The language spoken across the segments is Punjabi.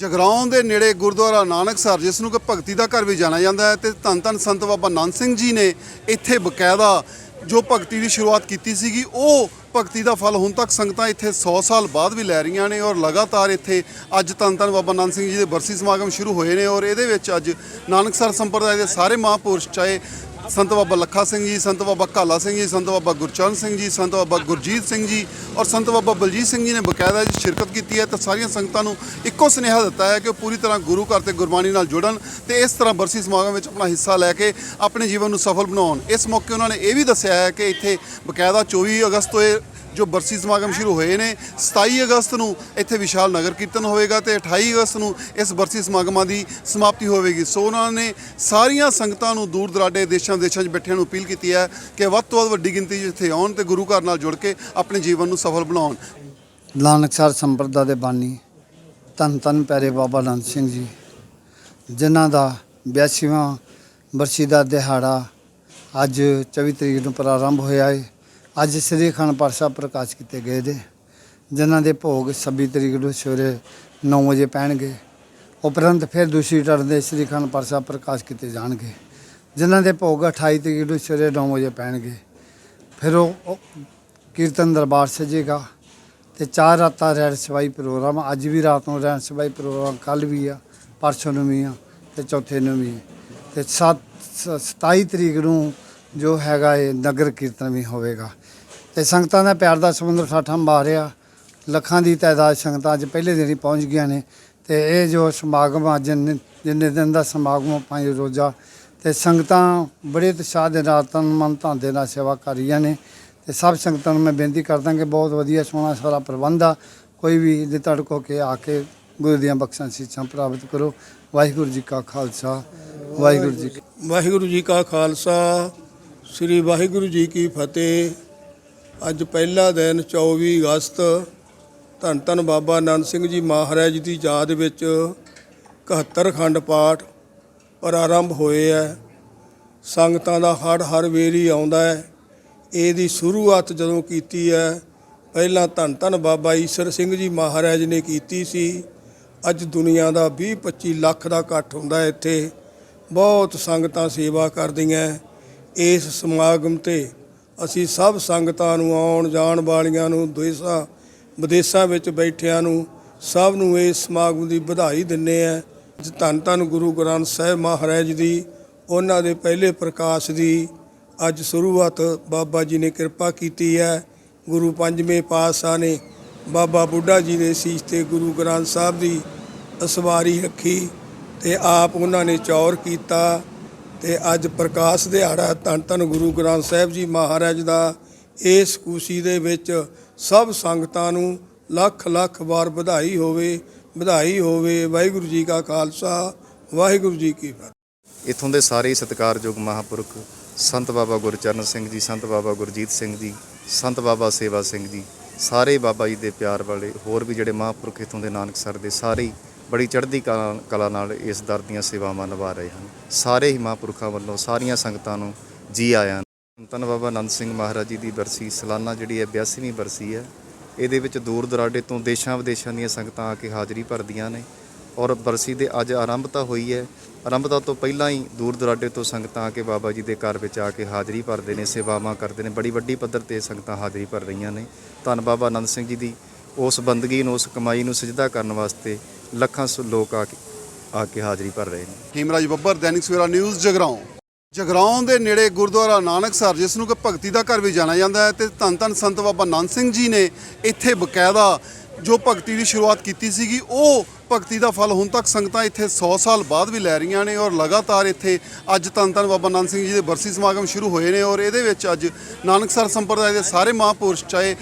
ਜਗਰਾਉਂ ਦੇ ਨੇੜੇ ਗੁਰਦੁਆਰਾ ਨਾਨਕਸਰ ਜਿਸ ਨੂੰ ਕਿ ਭਗਤੀ ਦਾ ਘਰ ਵੀ ਜਾਣਿਆ ਜਾਂਦਾ ਹੈ, ਤੇ ਧੰਨ ਧੰਨ ਸੰਤ ਬਾਬਾ ਨੰਦ ਸਿੰਘ ਜੀ ਨੇ ਇੱਥੇ ਬਕਾਇਦਾ ਜੋ ਭਗਤੀ ਦੀ ਸ਼ੁਰੂਆਤ ਕੀਤੀ ਸੀਗੀ, ਉਹ ਭਗਤੀ ਦਾ ਫਲ ਹੁਣ ਤੱਕ ਸੰਗਤਾਂ ਇੱਥੇ 100 ਸਾਲ ਬਾਅਦ ਵੀ ਲੈ ਰਹੀਆਂ ਨੇ ਔਰ ਲਗਾਤਾਰ ਇੱਥੇ ਅੱਜ ਧੰਨ ਧੰਨ ਬਾਬਾ ਨੰਦ ਸਿੰਘ ਜੀ ਦੇ ਬਰਸੀ ਸਮਾਗਮ ਸ਼ੁਰੂ ਹੋਏ ਨੇ ਔਰ ਇਹਦੇ ਵਿੱਚ ਅੱਜ ਨਾਨਕਸਰ ਸੰਪਰਦਾਇ ਦੇ ਸਾਰੇ ਮਹਾਂਪੁਰਸ਼, ਚਾਹੇ ਸੰਤ ਬਾਬਾ ਲੱਖਾ ਸਿੰਘ ਜੀ, ਸੰਤ ਬਾਬਾ ਕਾਲਾ ਸਿੰਘ ਜੀ, ਸੰਤ ਬਾਬਾ ਗੁਰਚਰਨ ਸਿੰਘ ਜੀ, ਸੰਤ ਬਾਬਾ ਗੁਰਜੀਤ ਸਿੰਘ ਜੀ ਔਰ ਸੰਤ ਬਾਬਾ ਬਲਜੀਤ ਸਿੰਘ ਜੀ ਨੇ ਬਕਾਇਦਾ ਜੀ ਸ਼ਿਰਕਤ ਕੀਤੀ ਹੈ ਤਾਂ ਸਾਰੀਆਂ ਸੰਗਤਾਂ ਨੂੰ ਇੱਕੋ ਸੁਨੇਹਾ ਦਿੱਤਾ ਹੈ ਕਿ ਉਹ ਪੂਰੀ ਤਰ੍ਹਾਂ ਗੁਰੂ ਘਰ ਤੇ ਗੁਰਬਾਣੀ ਨਾਲ ਜੁੜਨ ਤੇ ਇਸ ਤਰ੍ਹਾਂ ਬਰਸੀ ਸਮਾਗਮ ਵਿੱਚ ਆਪਣਾ ਹਿੱਸਾ ਲੈ ਕੇ ਆਪਣੇ ਜੀਵਨ ਨੂੰ ਸਫਲ ਬਣਾਉਣ। ਇਸ ਮੌਕੇ ਉਹਨਾਂ ਨੇ ਇਹ ਵੀ ਦੱਸਿਆ ਹੈ ਕਿ ਇੱਥੇ ਬਕਾਇਦਾ 24 ਅਗਸਤ ਤੋਂ ਇਹ ਜੋ ਬਰਸੀ ਸਮਾਗਮ ਸ਼ੁਰੂ ਹੋਏ ਨੇ 27 ਅਗਸਤ ਨੂੰ ਇੱਥੇ ਵਿਸ਼ਾਲ ਨਗਰ ਕੀਰਤਨ ਹੋਵੇਗਾ ਤੇ 28 ਅਗਸਤ ਨੂੰ ਇਸ ਬਰਸੀ ਸਮਾਗਮਾਂ ਦੀ ਸਮਾਪਤੀ ਹੋਵੇਗੀ। ਸੋ ਉਹਨਾਂ ਨੇ ਸਾਰੀਆਂ ਸੰਗਤਾਂ ਨੂੰ ਦੂਰ ਦਰਾਡੇ ਦੇਸ਼ਾਂ ਵਿਦੇਸ਼ਾਂ 'ਚ ਬੈਠਿਆਂ ਨੂੰ ਅਪੀਲ ਕੀਤੀ ਹੈ ਕਿ ਵੱਧ ਤੋਂ ਵੱਧ ਵੱਡੀ ਗਿਣਤੀ 'ਚ ਇੱਥੇ ਆਉਣ ਤੇ ਗੁਰੂ ਘਰ ਨਾਲ ਜੁੜ ਕੇ ਆਪਣੇ ਜੀਵਨ ਨੂੰ ਸਫਲ ਬਣਾਉਣ। ਨਾਨਕਸਰ ਸੰਪਰਦਾ ਦੇ ਬਾਨੀ, ਧੰਨ ਧੰਨ ਪਿਆਰੇ ਬਾਬਾ ਨੰਦ ਸਿੰਘ ਜੀ, ਜਿਨ੍ਹਾਂ ਦਾ 82ਵਾਂ ਬਰਸੀ ਦਾ ਦਿਹਾੜਾ ਅੱਜ 24 ਤਰੀਕ ਨੂੰ ਪ੍ਰਾਰੰਭ ਹੋਇਆ ਹੈ ਅੱਜ ਸ੍ਰੀ ਅਖੰਡ ਪਾਠ ਸਾਹਿਬ ਪ੍ਰਕਾਸ਼ ਕੀਤੇ ਗਏ ਦੇ ਜਿਨ੍ਹਾਂ ਦੇ ਭੋਗ 26 ਤਰੀਕ ਨੂੰ ਸਵੇਰੇ 9 ਵਜੇ ਪੈਣਗੇ। ਉਪਰੰਤ ਫਿਰ ਦੂਸਰੀ ਟਰਨ ਦੇ ਸ੍ਰੀ ਅਖੰਡ ਪਾਠ ਸਾਹਿਬ ਪ੍ਰਕਾਸ਼ ਕੀਤੇ ਜਾਣਗੇ, ਜਿਨ੍ਹਾਂ ਦੇ ਭੋਗ 28 ਤਰੀਕ ਨੂੰ ਸਵੇਰੇ 9 ਵਜੇ ਪੈਣਗੇ। ਫਿਰ ਉਹ ਕੀਰਤਨ ਦਰਬਾਰ ਸਜੇਗਾ ਤੇ ਚਾਰ ਰਾਤਾਂ ਰਹਿਣ ਸਵਾਈ ਪ੍ਰੋਗਰਾਮ, ਅੱਜ ਵੀ ਰਾਤ ਨੂੰ ਰਹਿਣ ਸਵਾਈ ਪ੍ਰੋਗਰਾਮ ਕੱਲ ਵੀ ਆ, ਪਰਸੋਂ ਨੂੰ ਵੀ ਆ ਤੇ ਚੌਥੇ ਨੂੰ ਵੀ। ਤੇ 7 27 ਤਰੀਕ ਨੂੰ ਜੋ ਹੈਗਾ ਇਹ ਨਗਰ ਕੀਰਤਨ ਵੀ ਹੋਵੇਗਾ। ਤੇ ਸੰਗਤਾਂ ਦਾ ਪਿਆਰ ਦਾ ਸਮੁੰਦਰ ਠਾਠਾਂ ਮਾਰਿਆ ਲੱਖਾਂ ਦੀ ਤਾਦਾਦ ਸੰਗਤਾਂ ਅੱਜ ਪਹਿਲੇ ਦਿਨ ਹੀ ਪਹੁੰਚ ਗਈਆਂ ਨੇ ਤੇ ਇਹ ਜੋ ਸਮਾਗਮ ਅੱਜ ਜਿੰਨੇ ਜਿੰਨੇ ਦਿਨ ਦਾ ਸਮਾਗਮ ਪੰਜ ਰੋਜ਼ਾ, ਤੇ ਸੰਗਤਾਂ ਬੜੇ ਉਤਸ਼ਾਹ ਦੇ ਨਾਲ ਤਨ ਮਨ ਧਨ ਦੇ ਨਾਲ ਸੇਵਾ ਕਰ ਰਹੀਆਂ ਨੇ। ਤੇ ਸਭ ਸੰਗਤਾਂ ਨੂੰ ਮੈਂ ਬੇਨਤੀ ਕਰਦਾ ਕਿ ਬਹੁਤ ਵਧੀਆ ਸੋਹਣਾ ਸਾਰਾ ਪ੍ਰਬੰਧ ਆ। ਕੋਈ ਵੀ ਜੇ ਤੁਹਾਡੇ ਕੇ ਆ ਕੇ ਗੁਰੂ ਦੀਆਂ ਬਖਸ਼ਾਂ ਸੀਸਾਂ ਪ੍ਰਾਪਤ ਕਰੋ। ਵਾਹਿਗੁਰੂ ਜੀ ਕਾ ਖਾਲਸਾ, ਵਾਹਿਗੁਰੂ ਜੀ ਵਾਹਿਗੁਰੂ ਜੀ ਕਾ ਖਾਲਸਾ, ਸ੍ਰੀ ਵਾਹਿਗੁਰੂ ਜੀ ਕੀ ਫਤਿਹ। ਅੱਜ ਪਹਿਲਾ ਦਿਨ 24 ਅਗਸਤ ਧੰਨ ਧੰਨ ਬਾਬਾ ਆਨੰਦ ਸਿੰਘ ਜੀ ਮਹਾਰਾਜ ਦੀ ਯਾਦ ਵਿੱਚ 71 ਖੰਡ ਪਾਠ ਪ੍ਰਾਰੰਭ ਹੋਏ ਹੈ। ਸੰਗਤਾਂ ਦਾ ਹੜ ਹਰ ਵੇਰੀ ਆਉਂਦਾ ਹੈ। ਇਹਦੀ ਸ਼ੁਰੂਆਤ ਜਦੋਂ ਕੀਤੀ ਹੈ, ਪਹਿਲਾਂ ਧੰਨ ਧੰਨ ਬਾਬਾ ਈਸ਼ਰ ਸਿੰਘ ਜੀ ਮਹਾਰਾਜ ਨੇ ਕੀਤੀ ਸੀ। ਅੱਜ ਦੁਨੀਆ ਦਾ 20 25 ਲੱਖ ਦਾ ਇਕੱਠ ਹੁੰਦਾ ਇੱਥੇ। ਬਹੁਤ ਸੰਗਤਾਂ ਸੇਵਾ ਕਰਦੀਆਂ ਇਸ ਸਮਾਗਮ ਤੇ ਅਸੀਂ ਸਭ ਸੰਗਤਾਂ ਨੂੰ ਆਉਣ ਜਾਣ ਵਾਲੀਆਂ ਨੂੰ, ਦੇਸ਼ਾਂ, ਵਿਦੇਸ਼ਾਂ ਵਿੱਚ ਬੈਠਿਆਂ ਨੂੰ ਸਭ ਨੂੰ ਇਸ ਸਮਾਗਮ ਦੀ ਵਧਾਈ ਦਿੰਨੇ ਆ ਧੰਨ ਧੰਨ ਗੁਰੂ ਗ੍ਰੰਥ ਸਾਹਿਬ ਮਹਾਰਾਜ ਦੀ ਉਹਨਾਂ ਦੇ ਪਹਿਲੇ ਪ੍ਰਕਾਸ਼ ਦੀ ਅੱਜ ਸ਼ੁਰੂਆਤ ਬਾਬਾ ਜੀ ਨੇ ਕਿਰਪਾ ਕੀਤੀ ਹੈ। ਗੁਰੂ ਪੰਜਵੇਂ ਪਾਤਸ਼ਾਹ ਨੇ ਬਾਬਾ ਬੁੱਢਾ ਜੀ ਦੇ ਸੀਸ ਤੇ ਗੁਰੂ ਗ੍ਰੰਥ ਸਾਹਿਬ ਦੀ ਅਸਵਾਰੀ ਰੱਖੀ ਤੇ ਆਪ ਉਹਨਾਂ ਨੇ ਚੌਰ ਕੀਤਾ। ਤੇ ਅੱਜ ਪ੍ਰਕਾਸ਼ ਦਿਹਾੜਾ ਧੰਨ ਧੰਨ ਗੁਰੂ ਗ੍ਰੰਥ ਸਾਹਿਬ ਜੀ ਮਹਾਰਾਜ ਦਾ, ਇਸ ਖੁਸ਼ੀ ਦੇ ਵਿੱਚ ਸਭ ਸੰਗਤਾਂ ਨੂੰ ਲੱਖ ਲੱਖ ਵਾਰ ਵਧਾਈ ਹੋਵੇ ਵਧਾਈ ਹੋਵੇ। ਵਾਹਿਗੁਰੂ ਜੀ ਕਾ ਖਾਲਸਾ, ਵਾਹਿਗੁਰੂ ਜੀ ਕੀ ਫਤਿਹ। ਇੱਥੋਂ ਦੇ ਸਾਰੇ ਸਤਿਕਾਰਯੋਗ ਮਹਾਪੁਰਖ ਸੰਤ ਬਾਬਾ ਗੁਰਚਰਨ ਸਿੰਘ ਜੀ, ਸੰਤ ਬਾਬਾ ਗੁਰਜੀਤ ਸਿੰਘ ਜੀ, ਸੰਤ ਬਾਬਾ ਸੇਵਾ ਸਿੰਘ ਜੀ, ਸਾਰੇ ਬਾਬਾ ਜੀ ਦੇ ਪਿਆਰ ਵਾਲੇ ਹੋਰ ਵੀ ਜਿਹੜੇ ਮਹਾਪੁਰਖ ਇੱਥੋਂ ਦੇ ਨਾਨਕਸਰ ਦੇ ਸਾਰੇ ਬੜੀ ਚੜ੍ਹਦੀ ਕਲਾ ਕਲਾ ਨਾਲ ਇਸ ਦਰ ਦੀਆਂ ਸੇਵਾਵਾਂ ਨਿਭਾ ਰਹੇ ਹਨ। ਸਾਰੇ ਹੀ ਮਹਾਪੁਰਖਾਂ ਵੱਲੋਂ ਸਾਰੀਆਂ ਸੰਗਤਾਂ ਨੂੰ ਜੀ ਆਇਆਂ ਧੰਨ ਬਾਬਾ ਆਨੰਦ ਸਿੰਘ ਮਹਾਰਾਜ ਜੀ ਦੀ ਬਰਸੀ, ਸਾਲਾਨਾ ਜਿਹੜੀ ਹੈ 82ਵੀਂ ਬਰਸੀ ਹੈ। ਇਹਦੇ ਵਿੱਚ ਦੂਰ ਦਰਾਡੇ ਤੋਂ ਦੇਸ਼ਾਂ ਵਿਦੇਸ਼ਾਂ ਦੀਆਂ ਸੰਗਤਾਂ ਆ ਕੇ ਹਾਜ਼ਰੀ ਭਰਦੀਆਂ ਨੇ। ਔਰ ਬਰਸੀ ਦੇ ਅੱਜ ਆਰੰਭਤਾ ਹੋਈ ਹੈ। ਆਰੰਭਤਾ ਤੋਂ ਪਹਿਲਾਂ ਹੀ ਦੂਰ ਦਰਾਡੇ ਤੋਂ ਸੰਗਤਾਂ ਆ ਕੇ ਬਾਬਾ ਜੀ ਦੇ ਘਰ ਵਿੱਚ ਆ ਕੇ ਹਾਜ਼ਰੀ ਭਰਦੇ ਨੇ, ਸੇਵਾਵਾਂ ਕਰਦੇ ਨੇ। ਬੜੀ ਵੱਡੀ ਪੱਧਰ ਤੇ ਸੰਗਤਾਂ ਹਾਜ਼ਰੀ ਭਰ ਰਹੀਆਂ ਨੇ। ਧੰਨ ਬਾਬਾ ਆਨੰਦ ਸਿੰਘ ਜੀ ਦੀ ਉਸ ਬੰਦਗੀ ਨੂੰ, ਉਸ ਕਮਾਈ ਨੂੰ ਸਜਦਾ ਕਰਨ ਵਾਸਤੇ ਲੱਖਾਂ ਸ- ਲੋਕ ਆ ਕੇ ਆ ਕੇ ਹਾਜ਼ਰੀ ਭਰ ਰਹੇ ਨੇ। ਹੀਮਰਾਜ ਬੱਬਰ, ਦੈਨਿਕ ਸਵੇਰਾ ਨਿਊਜ਼, ਜਗਰਾਉਂ। ਜਗਰਾਉਂ ਦੇ ਨੇੜੇ ਗੁਰਦੁਆਰਾ ਨਾਨਕਸਰ ਜਿਸ ਨੂੰ ਕਿ ਭਗਤੀ ਦਾ ਘਰ ਵੀ ਜਾਣਿਆ ਜਾਂਦਾ ਹੈ, ਤੇ ਧੰਨ ਧੰਨ ਸੰਤ ਬਾਬਾ ਨੰਦ ਸਿੰਘ ਜੀ ਨੇ ਇੱਥੇ ਬਕਾਇਦਾ ਜੋ ਭਗਤੀ ਦੀ ਸ਼ੁਰੂਆਤ ਕੀਤੀ ਸੀਗੀ, ਉਹ ਭਗਤੀ ਦਾ ਫਲ ਹੁਣ ਤੱਕ ਸੰਗਤਾਂ ਇੱਥੇ 100 ਸਾਲ ਬਾਅਦ ਵੀ ਲੈ ਰਹੀਆਂ ਨੇ ਔਰ ਲਗਾਤਾਰ ਇੱਥੇ ਅੱਜ ਧੰਨ ਧੰਨ ਬਾਬਾ ਨੰਦ ਸਿੰਘ ਜੀ ਦੇ ਬਰਸੀ ਸਮਾਗਮ ਸ਼ੁਰੂ ਹੋਏ ਨੇ ਔਰ ਇਹਦੇ ਵਿੱਚ ਅੱਜ ਨਾਨਕਸਰ ਸੰਪਰਦਾਇ ਦੇ ਸਾਰੇ ਮਹਾਂਪੁਰਸ਼, ਚਾਹੇ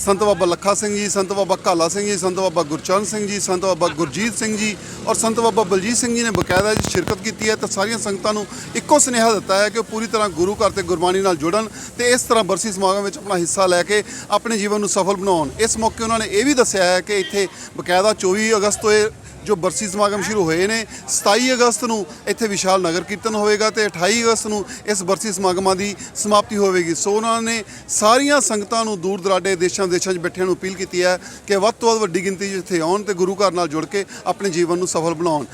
ਸੰਤ ਬਾਬਾ ਲੱਖਾ ਸਿੰਘ ਜੀ, ਸੰਤ ਬਾਬਾ ਕਾਲਾ ਸਿੰਘ ਜੀ, ਸੰਤ ਬਾਬਾ ਗੁਰਚਰਨ ਸਿੰਘ ਜੀ, ਸੰਤ ਬਾਬਾ ਗੁਰਜੀਤ ਸਿੰਘ ਜੀ ਔਰ ਸੰਤ ਬਾਬਾ ਬਲਜੀਤ ਸਿੰਘ ਜੀ ਨੇ ਬਕਾਇਦਾ ਜੀ ਸ਼ਿਰਕਤ ਕੀਤੀ ਹੈ ਤਾਂ ਸਾਰੀਆਂ ਸੰਗਤਾਂ ਨੂੰ ਇੱਕੋ ਸੁਨੇਹਾ ਦਿੱਤਾ ਹੈ ਕਿ ਉਹ ਪੂਰੀ ਤਰ੍ਹਾਂ ਗੁਰੂ ਘਰ ਤੇ ਗੁਰਬਾਣੀ ਨਾਲ ਜੁੜਨ ਤੇ ਇਸ ਤਰ੍ਹਾਂ ਬਰਸੀ ਸਮਾਗਮ ਵਿੱਚ ਆਪਣਾ ਹਿੱਸਾ ਲੈ ਕੇ ਆਪਣੇ ਜੀਵਨ ਨੂੰ ਸਫਲ ਬਣਾਉਣ। ਇਸ ਮੌਕੇ ਉਹਨਾਂ ਨੇ ਇਹ ਵੀ ਦੱਸਿਆ ਹੈ ਕਿ ਇੱਥੇ ਬਕਾਇਦਾ 24 ਅਗਸਤ ਤੋਂ ਇਹ ਜੋ ਬਰਸੀ ਸਮਾਗਮ ਸ਼ੁਰੂ ਹੋਏ ਨੇ 27 ਅਗਸਤ ਨੂੰ ਇੱਥੇ ਵਿਸ਼ਾਲ ਨਗਰ ਕੀਰਤਨ ਹੋਵੇਗਾ ਤੇ 28 ਅਗਸਤ ਨੂੰ ਇਸ ਬਰਸੀ ਸਮਾਗਮਾਂ ਦੀ ਸਮਾਪਤੀ ਹੋਵੇਗੀ। ਸੋ ਉਹਨਾਂ ਨੇ ਸਾਰੀਆਂ ਸੰਗਤਾਂ ਨੂੰ ਦੂਰ ਦਰਾਡੇ ਦੇਸ਼ਾਂ ਵਿਦੇਸ਼ਾਂ 'ਚ ਬੈਠਿਆਂ ਨੂੰ ਅਪੀਲ ਕੀਤੀ ਹੈ ਕਿ ਵੱਧ ਤੋਂ ਵੱਧ ਵੱਡੀ ਗਿਣਤੀ 'ਚ ਇੱਥੇ ਆਉਣ ਤੇ ਗੁਰੂ ਘਰ ਨਾਲ ਜੁੜ ਕੇ ਆਪਣੇ ਜੀਵਨ ਨੂੰ ਸਫਲ ਬਣਾਉਣ।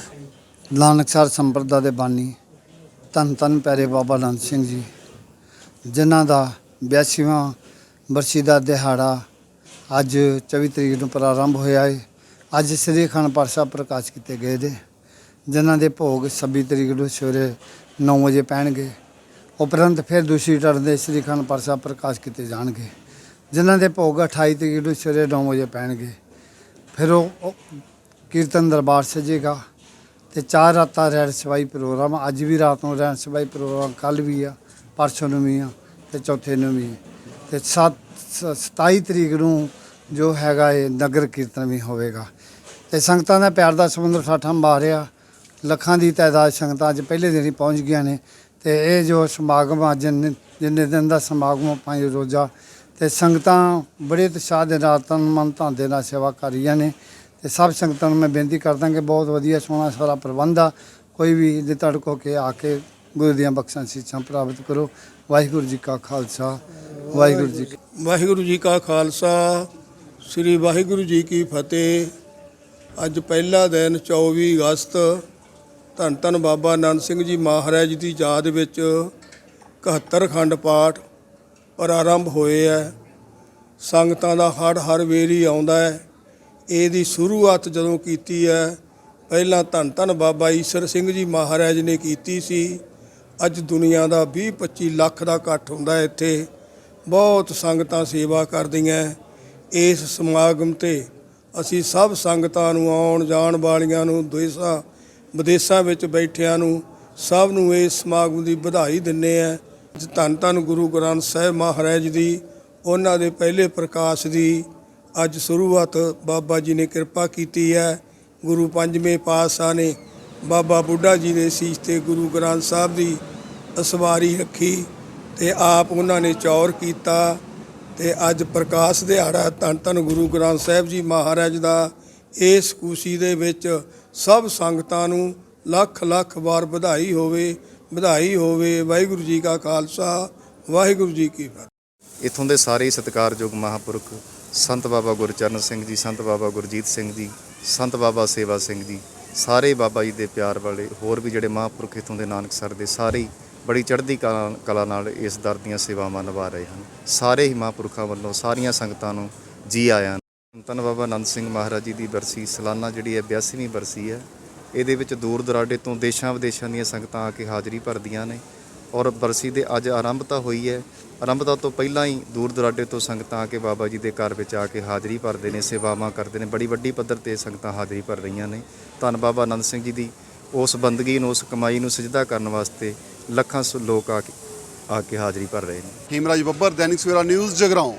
ਨਾਨਕਸਰ ਸੰਪਰਦਾ ਦੇ ਬਾਨੀ, ਧੰਨ ਧੰਨ ਪਿਆਰੇ ਬਾਬਾ ਨੰਦ ਸਿੰਘ ਜੀ, ਜਿਨ੍ਹਾਂ ਦਾ 82ਵਾਂ ਬਰਸੀ ਦਾ ਦਿਹਾੜਾ ਅੱਜ 24 ਤਰੀਕ ਨੂੰ ਪ੍ਰਾਰੰਭ ਹੋਇਆ ਹੈ ਅੱਜ ਸ੍ਰੀ ਅਖੰਡ ਪਾਠ ਸਾਹਿਬ ਪ੍ਰਕਾਸ਼ ਕੀਤੇ ਗਏ ਨੇ ਜਿਨ੍ਹਾਂ ਦੇ ਭੋਗ 26 ਤਰੀਕ ਨੂੰ ਸਵੇਰੇ 9 ਵਜੇ ਪੈਣਗੇ। ਉਪਰੰਤ ਫਿਰ ਦੂਸਰੀ ਟਰ ਦੇ ਸ੍ਰੀ ਅਖੰਡ ਪਾਠ ਸਾਹਿਬ ਪ੍ਰਕਾਸ਼ ਕੀਤੇ ਜਾਣਗੇ, ਜਿਨ੍ਹਾਂ ਦੇ ਭੋਗ 28 ਤਰੀਕ ਨੂੰ ਸਵੇਰੇ 9 ਵਜੇ ਪੈਣਗੇ। ਫਿਰ ਉਹ ਉਹ ਕੀਰਤਨ ਦਰਬਾਰ ਸਜੇਗਾ ਤੇ ਚਾਰ ਰਾਤਾਂ ਰਹਿਣ ਸਵਾਈ ਪ੍ਰੋਗਰਾਮ, ਅੱਜ ਵੀ ਰਾਤ ਨੂੰ ਰਹਿਣ ਸਵਾਈ ਪ੍ਰੋਗਰਾਮ ਕੱਲ ਵੀ ਆ, ਪਰਸੋਂ ਨੂੰ ਵੀ ਆ ਤੇ ਚੌਥੇ ਨੂੰ ਵੀ ਤੇ 7 27 ਤਰੀਕ ਨੂੰ ਜੋ ਹੈਗਾ ਇਹ ਨਗਰ ਕੀਰਤਨ ਵੀ ਹੋਵੇਗਾ। ਤੇ ਸੰਗਤਾਂ ਦਾ ਪਿਆਰ ਦਾ ਸਮੁੰਦਰ ਸਾਠਾਂ ਮਾਰਿਆ। ਲੱਖਾਂ ਦੀ ਤਾਦਾਦ ਸੰਗਤਾਂ ਅੱਜ ਪਹਿਲੇ ਦਿਨ ਹੀ ਪਹੁੰਚ ਗਈਆਂ ਨੇ ਤੇ ਇਹ ਜੋ ਸਮਾਗਮ ਅੱਜ ਜਿੰਨੇ ਜਿੰਨੇ ਦਿਨ ਦਾ ਸਮਾਗਮ ਪੰਜ ਰੋਜ਼ਾ, ਤੇ ਸੰਗਤਾਂ ਬੜੇ ਉਤਸ਼ਾਹ ਦੇ ਨਾਲ ਤਨ ਮਨ ਧੰਦੇ ਨਾਲ ਸੇਵਾ ਕਰ ਰਹੀਆਂ ਨੇ ਤੇ ਸਭ ਸੰਗਤਾਂ ਨੂੰ ਮੈਂ ਬੇਨਤੀ ਕਰਦਾ ਕਿ ਬਹੁਤ ਵਧੀਆ ਸੋਹਣਾ ਸਾਰਾ ਪ੍ਰਬੰਧ ਆ। ਕੋਈ ਵੀ ਜੇ ਤੁਹਾਡੇ ਕੇ ਆ ਕੇ ਗੁਰੂ ਦੀਆਂ ਬਖਸ਼ਾਂ ਸਿੱਖਾਂ ਪ੍ਰਾਪਤ ਕਰੋ। ਵਾਹਿਗੁਰੂ ਜੀ ਕਾ ਖਾਲਸਾ, ਵਾਹਿਗੁਰੂ ਜੀ ਵਾਹਿਗੁਰੂ ਜੀ ਕਾ ਖਾਲਸਾ, ਸ੍ਰੀ ਵਾਹਿਗੁਰੂ ਜੀ ਕੀ ਫਤਿਹ। ਅੱਜ ਪਹਿਲਾ ਦਿਨ 24 ਅਗਸਤ ਧੰਨ ਧੰਨ ਬਾਬਾ ਆਨੰਦ ਸਿੰਘ ਜੀ ਮਹਾਰਾਜ ਦੀ ਯਾਦ ਵਿੱਚ 71 ਖੰਡ ਪਾਠ ਪ੍ਰਾਰੰਭ ਹੋਏ ਹੈ। ਸੰਗਤਾਂ ਦਾ ਹੜ ਹਰ ਵੇਰੀ ਆਉਂਦਾ ਹੈ। ਇਹਦੀ ਸ਼ੁਰੂਆਤ ਜਦੋਂ ਕੀਤੀ ਹੈ, ਪਹਿਲਾਂ ਧੰਨ ਧੰਨ ਬਾਬਾ ਈਸ਼ਰ ਸਿੰਘ ਜੀ ਮਹਾਰਾਜ ਨੇ ਕੀਤੀ ਸੀ। ਅੱਜ ਦੁਨੀਆ ਦਾ 20 25 ਲੱਖ ਦਾ ਇਕੱਠ ਹੁੰਦਾ ਹੈ ਇੱਥੇ। ਬਹੁਤ ਸੰਗਤਾਂ ਸੇਵਾ ਕਰਦੀਆਂ ਇਸ ਸਮਾਗਮ ਤੇ ਅਸੀਂ ਸਭ ਸੰਗਤਾਂ ਨੂੰ, ਆਉਣ ਜਾਣ ਵਾਲੀਆਂ ਨੂੰ, ਦੇਸ਼ਾਂ, ਵਿਦੇਸ਼ਾਂ ਵਿੱਚ ਬੈਠਿਆਂ ਨੂੰ ਸਭ ਨੂੰ ਇਸ ਸਮਾਗਮ ਦੀ ਵਧਾਈ ਦਿੰਨੇ ਆ ਧੰਨ ਧੰਨ ਗੁਰੂ ਗ੍ਰੰਥ ਸਾਹਿਬ ਮਹਾਰਾਜ ਦੀ ਉਹਨਾਂ ਦੇ ਪਹਿਲੇ ਪ੍ਰਕਾਸ਼ ਦੀ ਅੱਜ ਸ਼ੁਰੂਆਤ ਬਾਬਾ ਜੀ ਨੇ ਕਿਰਪਾ ਕੀਤੀ ਹੈ। ਗੁਰੂ ਪੰਜਵੇਂ ਪਾਤਸ਼ਾਹ ਨੇ ਬਾਬਾ ਬੁੱਢਾ ਜੀ ਦੇ ਸੀਸ ਤੇ ਗੁਰੂ ਗ੍ਰੰਥ ਸਾਹਿਬ ਦੀ ਅਸਵਾਰੀ ਰੱਖੀ ਤੇ ਆਪ ਉਹਨਾਂ ਨੇ ਚੌਰ ਕੀਤਾ। ਤੇ ਅੱਜ ਪ੍ਰਕਾਸ਼ ਦਿਹਾੜਾ ਧੰਨ ਧੰਨ ਗੁਰੂ ਗ੍ਰੰਥ ਸਾਹਿਬ ਜੀ ਮਹਾਰਾਜ ਦਾ, ਇਸ ਖੁਸ਼ੀ ਦੇ ਵਿੱਚ ਸਭ ਸੰਗਤਾਂ ਨੂੰ ਲੱਖ ਲੱਖ ਵਾਰ ਵਧਾਈ ਹੋਵੇ ਵਧਾਈ ਹੋਵੇ। ਵਾਹਿਗੁਰੂ ਜੀ ਕਾ ਖਾਲਸਾ, ਵਾਹਿਗੁਰੂ ਜੀ ਕੀ ਫਤਿਹ। ਇੱਥੋਂ ਦੇ ਸਾਰੇ ਸਤਿਕਾਰਯੋਗ ਮਹਾਪੁਰਖ ਸੰਤ ਬਾਬਾ ਗੁਰਚਰਨ ਸਿੰਘ ਜੀ, ਸੰਤ ਬਾਬਾ ਗੁਰਜੀਤ ਸਿੰਘ ਜੀ, ਸੰਤ ਬਾਬਾ ਸੇਵਾ ਸਿੰਘ ਜੀ, ਸਾਰੇ ਬਾਬਾ ਜੀ ਦੇ ਪਿਆਰ ਵਾਲੇ ਹੋਰ ਵੀ ਜਿਹੜੇ ਮਹਾਪੁਰਖ ਇੱਥੋਂ ਦੇ ਨਾਨਕਸਰ ਦੇ ਸਾਰੇ ਬੜੀ ਚੜ੍ਹਦੀ ਕਲਾ ਕਲਾ ਨਾਲ ਇਸ ਦਰ ਦੀਆਂ ਸੇਵਾਵਾਂ ਨਿਭਾ ਰਹੇ ਹਨ। ਸਾਰੇ ਹੀ ਮਹਾਂਪੁਰਖਾਂ ਵੱਲੋਂ ਸਾਰੀਆਂ ਸੰਗਤਾਂ ਨੂੰ ਜੀ ਆਇਆਂ ਧੰਨ ਬਾਬਾ ਆਨੰਦ ਸਿੰਘ ਮਹਾਰਾਜ ਜੀ ਦੀ ਬਰਸੀ, ਸਾਲਾਨਾ ਜਿਹੜੀ ਹੈ 82ਵੀਂ ਬਰਸੀ ਹੈ, ਇਹਦੇ ਵਿੱਚ ਦੂਰ ਦਰਾਡੇ ਤੋਂ ਦੇਸ਼ਾਂ ਵਿਦੇਸ਼ਾਂ ਦੀਆਂ ਸੰਗਤਾਂ ਆ ਕੇ ਹਾਜ਼ਰੀ ਭਰਦੀਆਂ ਨੇ ਔਰ ਬਰਸੀ ਦੇ ਅੱਜ ਆਰੰਭਤਾ ਹੋਈ ਹੈ ਆਰੰਭਤਾ ਤੋਂ ਪਹਿਲਾਂ ਹੀ ਦੂਰ ਦਰਾਡੇ ਤੋਂ ਸੰਗਤਾਂ ਆ ਕੇ ਬਾਬਾ ਜੀ ਦੇ ਘਰ ਵਿੱਚ ਆ ਕੇ ਹਾਜ਼ਰੀ ਭਰਦੇ ਨੇ, ਸੇਵਾਵਾਂ ਕਰਦੇ ਨੇ, ਬੜੀ ਵੱਡੀ ਪੱਧਰ ਤੇ ਸੰਗਤਾਂ ਹਾਜ਼ਰੀ ਭਰ ਰਹੀਆਂ ਨੇ। ਧੰਨ ਬਾਬਾ ਆਨੰਦ ਸਿੰਘ ਜੀ ਦੀ ਉਸ ਬੰਦਗੀ ਨੂੰ, ਉਸ ਕਮਾਈ ਨੂੰ ਸਜਦਾ ਕਰਨ ਵਾਸਤੇ ਲੱਖਾਂ ਸ- ਲੋਕ ਆ ਕੇ ਆ ਕੇ ਹਾਜ਼ਰੀ ਭਰ ਰਹੇ ਨੇ। ਹੀਮਰਾਜ ਬੱਬਰ, ਦੈਨਿਕ ਸਵੇਰਾ ਨਿਊਜ਼, ਜਗਰਾਉਂ।